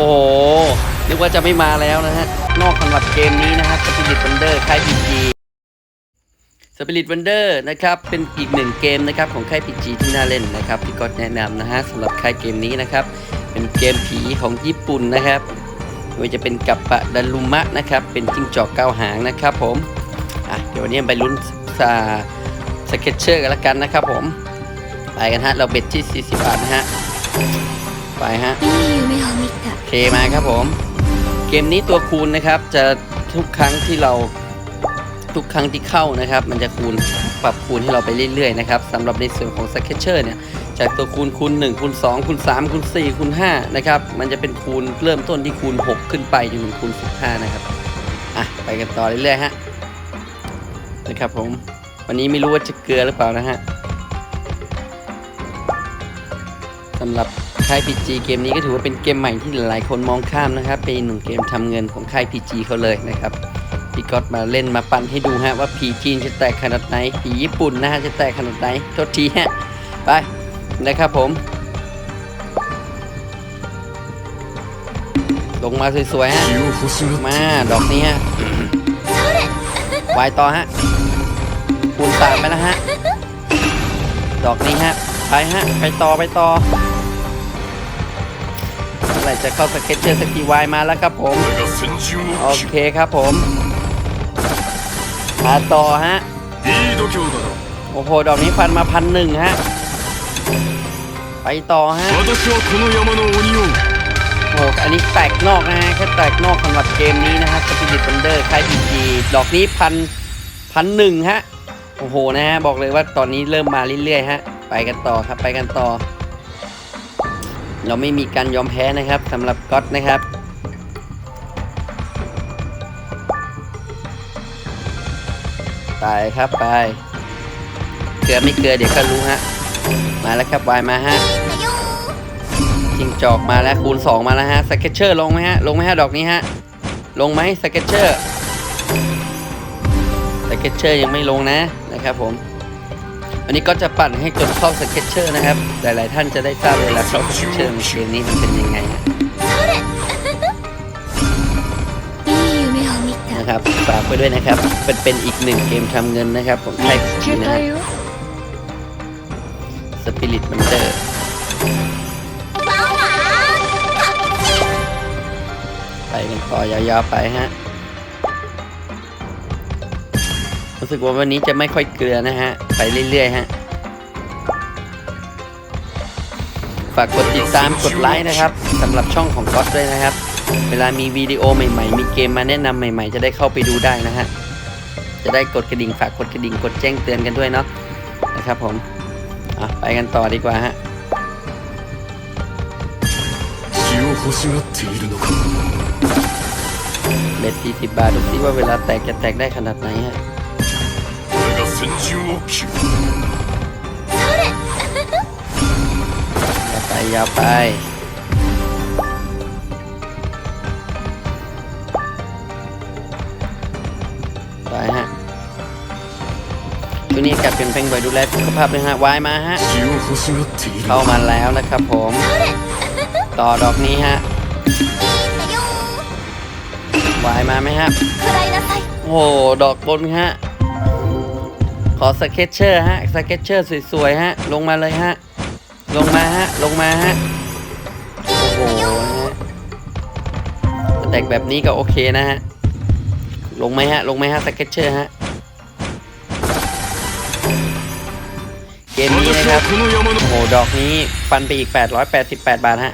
อ้โหนึกว่าจะไม่มาแล้วนะฮะ นอกสำหรับเกมนี้นะครับ Spirit Wonder ค่าย PG Spirit Wonder นะครับ เป็นอีกหนึ่งเกมนะครับของค่าย PG ที่น่าเล่นนะครับที่ก็แนะนำนะฮะสำหรับค่ายเกมนี้นะครับ เป็นเกมผีของญี่ปุ่นนะครับโดยจะเป็นกัปปะดันลุมะนะครับ เป็นจิ้งจอกเก้าหางนะครับผมอะเดี๋ยววันนี้ไปลุ้นสาสเก็ตเชอร์กันละกันนะครับผม ไปกันฮะ เราเบ็ดที่ 40 บาทนะฮะ ไปฮะเคมาครับผม เกมนี้ตัวคูณนะครับ จะทุกครั้งที่เราทุกครั้งที่เข้านะครับ มันจะคูณปรับคูณให้เราไปเรื่อยๆนะครับสำหรับในส่วนของ s k e เชอร์เนี่ยจากตัวคูณคูณ1คูณ2คูณ3คูณ4คูณ5นะครับมันจะเป็นคูณเริ่มต้นที่คูณ 6 ขึ้นไปจนถึงคูณ 15 นะครับอะไปกันต่อเรื่อยๆฮะนะครับผมวันนี้ไม่รู้ว่าจะเกลือหรือเปล่านะฮะสำหรับ ค่าย PG เกมนี้ก็ถือว่าเป็นเกมใหม่ที่หลายคนมองข้ามนะครับ เป็นหนึ่งเกมทำเงินของค่าย PG เขาเลยนะครับพี่ก๊อตมาเล่นมาปั่นให้ดูฮะว่าผีจีนจะแตกขนาดไหนผีญี่ปุ่นนะฮะจะแตกขนาดไหนโทษทีฮะไปนะครับผม ลงมาสวยๆฮะมาดอกนี้ฮะวายต่อฮะปูนตามไปแล้วฮะ ดอกนี้ฮะไปฮะ ไปต่อไปต่อ อะไรจะเข้าสเก็ตเจอสกีวายมาแล้วครับผม โอเคครับผมมาต่อฮะโอ้โหดอกนี้ฟันมาพันหนึ่งฮะ ไปต่อฮะโอ้อันนี้แตกนอกนะฮะแค่แตกนอกสำหรับเกมนี้นะฮะสปิริตบันเดอร์ค่ายพีจีดอกนี้พันพันหนึ่งฮะ โอ้โหนะฮะ บอกเลยว่าตอนนี้เริ่มมาเรื่อยๆฮะ ไปกันต่อครับ ไปกันต่อ เราไม่มีการยอมแพ้นะครับสำหรับก๊อตนะครับไปครับไปเกลือไม่เกลือเดี๋ยวก็รู้ฮะมาแล้วครับวายมาฮะจิงจอกมาแล้วคูณ 2 มาแล้วฮะสเก็ตเชอร์ลงไหมฮะลงไหมฮะดอกนี้ฮะลงไหมสเก็ตเชอร์สเก็ตเชอร์ยังไม่ลงนะนะครับผม อันนี้ก็จะปั่นให้จนเข้าสเก็ตเชอร์นะครับ หลายๆท่านจะได้ทราบเลยละเข้าสเก็ตเชอร์ในเกมนี้มันเป็นยังไงนะครับฝากไปด้วยนะครับ เป็นเป็นอีกหนึ่งเกมทำเงินนะครับของไทยนะครับสปิริตมันเตอร์ไปกันพอยาวๆไปฮะ รู้สึกว่าวันนี้จะไม่ค่อยเกลือนะฮะ ไปเรื่อยๆฮะ ฝากกดติดตามกดไลค์นะครับสำหรับช่องของก๊อตด้วยนะครับ เวลามีวิดีโอใหม่ๆ มีเกมมาแนะนำใหม่ ๆ จะได้เข้าไปดูได้นะฮะ จะได้กดกระดิ่งฝากกดกระดิ่งกดแจ้งเตือนกันด้วยเนาะนะครับผมอะไปกันต่อดีกว่าฮะเบ็ด40บาทดูซิว่าเวลาแตกจะแตกได้ขนาดไหนฮะ 先陣を切る ยาวไปยาวไปไปฮะช่วงนี้อากาศเปลี่ยนแปลงบ่อยดูแลสุขภาพด้วยฮะวายมาฮะ 気を欲しがっている เข้ามาแล้วนะครับผม ต่อดอกนี้ฮะวายมาไหมฮะ くらいなさい โอ้โห ดอกบนฮะ ขอสเก็ตเชอร์ฮะสเก็ตเชอร์สวยๆฮะ ลงมาเลยฮะ ลงมาฮะ ลงมาฮะ โอ้โหฮะแตกแบบนี้ก็โอเคนะฮะ ลงไหมฮะ ลงไหมฮะสเก็ตเชอร์ฮะ เกมนี้นะครับ โอ้โห ดอกนี้ฟันไปอีก 888 บาทฮะ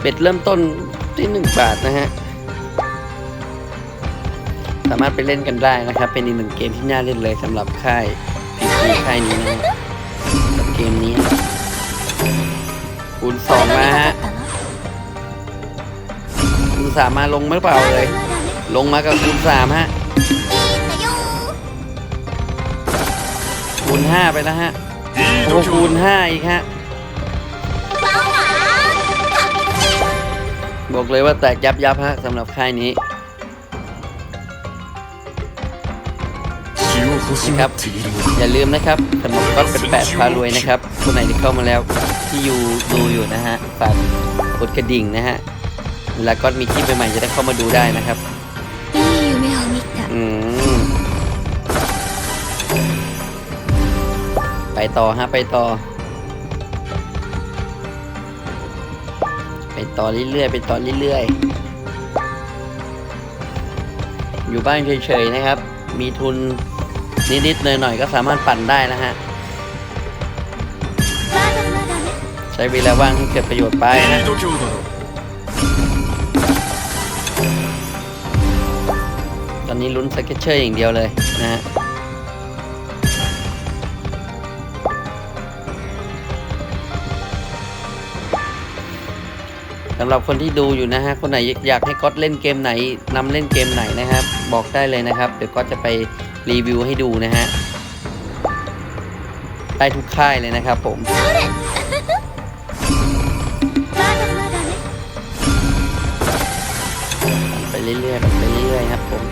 เบ็ดเริ่มต้นที่ 1 บาทนะฮะ สามารถไปเล่นกันได้นะครับ เป็นอีกหนึ่งเกมที่น่าเล่นเลยสำหรับค่ายมีค่ายนี้นะเกมนี้คูณสองมาฮะคูณสามมาลงหรือเปล่าเลย ลงมากับคูณสามฮะคูณห้าไปแล้วฮะโอ้คูณห้าอีกฮะบอกเลยว่าแตกยับยับฮะสำหรับค่ายนี้ นะครับ อย่าลืมนะครับขนมก้อนแปดพารวยนะครับคนไหนที่เข้ามาแล้วที่อยู่ดูอยู่นะฮะฝากกดกระดิ่งนะฮะแล้วก็มีคลิปใหม่ๆจะได้เข้ามาดูได้นะครับไปต่อฮะไปต่อ ไปต่อเรื่อยๆไปต่อเรื่อยๆอยู่บ้านเฉยๆนะครับ มีทุน นิดๆหน่อยๆก็สามารถปั่นได้นะฮะ ใช้เวลาว่างให้เกิดประโยชน์ไปนะตอนนี้ลุ้นสเก็ตเชอร์อย่างเดียวเลยนะฮะสำหรับคนที่ดูอยู่นะฮะ คนไหนอยากให้ก๊อตเล่นเกมไหนนำเล่นเกมไหนนะครับ บอกได้เลยนะครับ เดี๋ยวก็จะไป รีวิวให้ดูนะฮะ ได้ทุกค่ายเลยนะครับผม ไปเรื่อยๆไปเรื่อยๆครับผม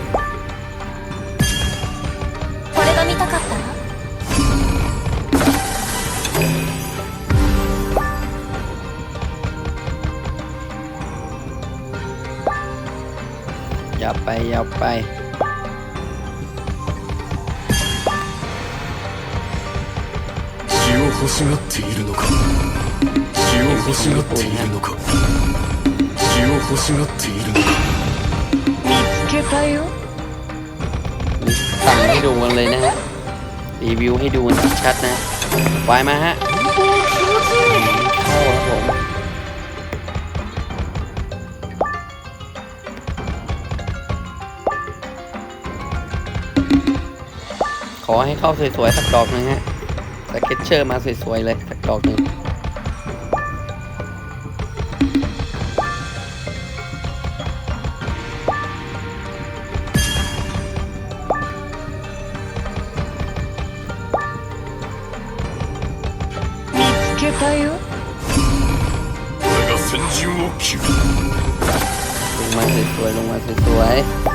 อย่าไปอย่าไป 欲しがっているのか血を欲しがっているのか血を欲しがっているのか見つけたよ มีสั่งให้ดูกันเลยนะฮะ รีวิวให้ดูกันชัดๆนะวายมาฮะเข้าครับผม ขอให้เข้าสวยๆสักดอกหนึงฮะส เทคเชอร์มาสวยๆเลยสักดอกหนึ่งลงมาสวยๆลงมาสวยๆ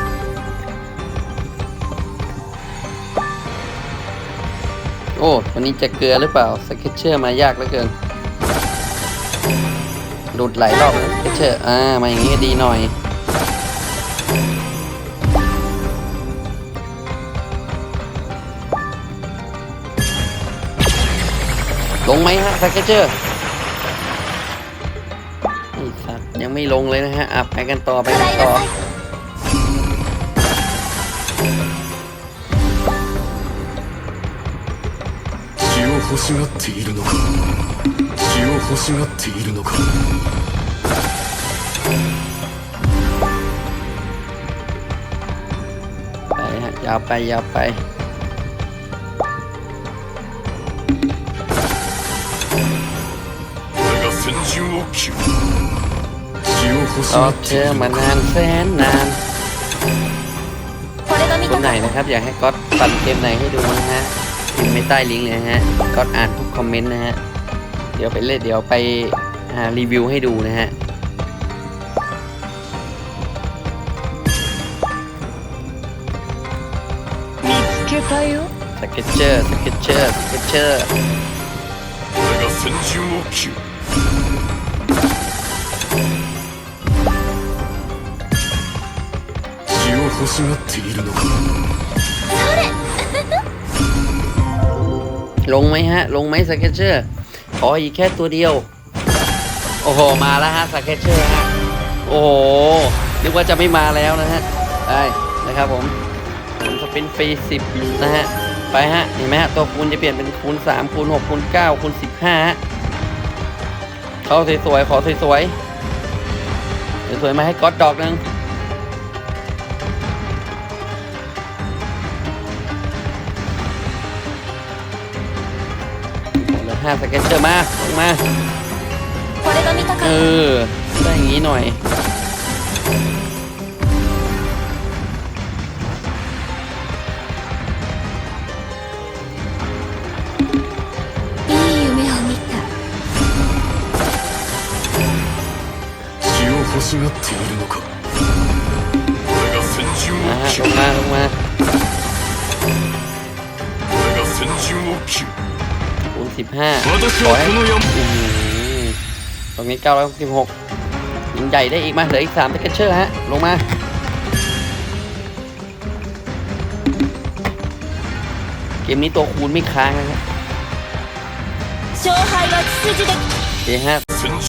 โอ้วันนี้จะเกลือหรือเปล่าสเก็ตเชอร์มายากเหลือเกินหลุดหลายรอบสเก็ตเชอร์อ่ามาอย่างงี้ดีหน่อย ลงไหมฮะสเก็ตเชอร์ยังไม่ลงเลยนะฮะอะไปกันต่อไปกันต่อ 欲しがっているのか血を欲しがっているのか ไปฮะยาวไปยาวไป 俺が先陣を切る血を欲し รอ がっ เธ てい อ る มา のか นานแสนนาน これが見 คน た ไหน かった นะครับ อยากให้ก๊อตปั่นเกมไหนให้ดูนะฮะ พิมพ์ไม่ใต้ลิงก์เลยนะฮะก๊อตอ่านทุกคอมเมนต์นะฮะ เดี๋ยวไปเล่นเดี๋ยวไปหารีวิวให้ดูนะฮะ 見つけたよ สเก็ตเชอร์ สเก็ตเชอร์ สเก็ตเชอร์ 俺が先陣を切る血を欲しがっているのか ลงไหมฮะ ลงไหมสเก็ตเชอร์ขออีกแค่ตัวเดียว โอ้โห มาแล้วฮะสเก็ตเชอร์ฮะ โอ้โห นึกว่าจะไม่มาแล้วนะฮะได้นะครับผมผมสปินฟรีสิบนะฮะ ไปฮะ เห็นไหมฮะ ตัวคูณจะเปลี่ยนเป็นคูณ3คูณ6คูณ9คูณ15ฮะเข้าสวยๆ ขอสวยๆ สวยๆ มาให้ก๊อตดอกหนึง หลือห้าสเก็ตเชอร์มาลงมา これが見たか เอ った อ ได้อย่างนี้หน่อย いい夢を見た血を欲しがっているのか俺が先陣 มา を ฮะ 切 ล る งมาลงมา 順を切る คูณ สิบห้าขอให้ตรงนี้เก้าร้อยิหกงใหญ่ได้อีกมาเหลืออีกสามแพ็กเกจเชอร์ฮะ ลงมาเกมนี้ตัวคูณไม่ค้างนะครับเกมห้า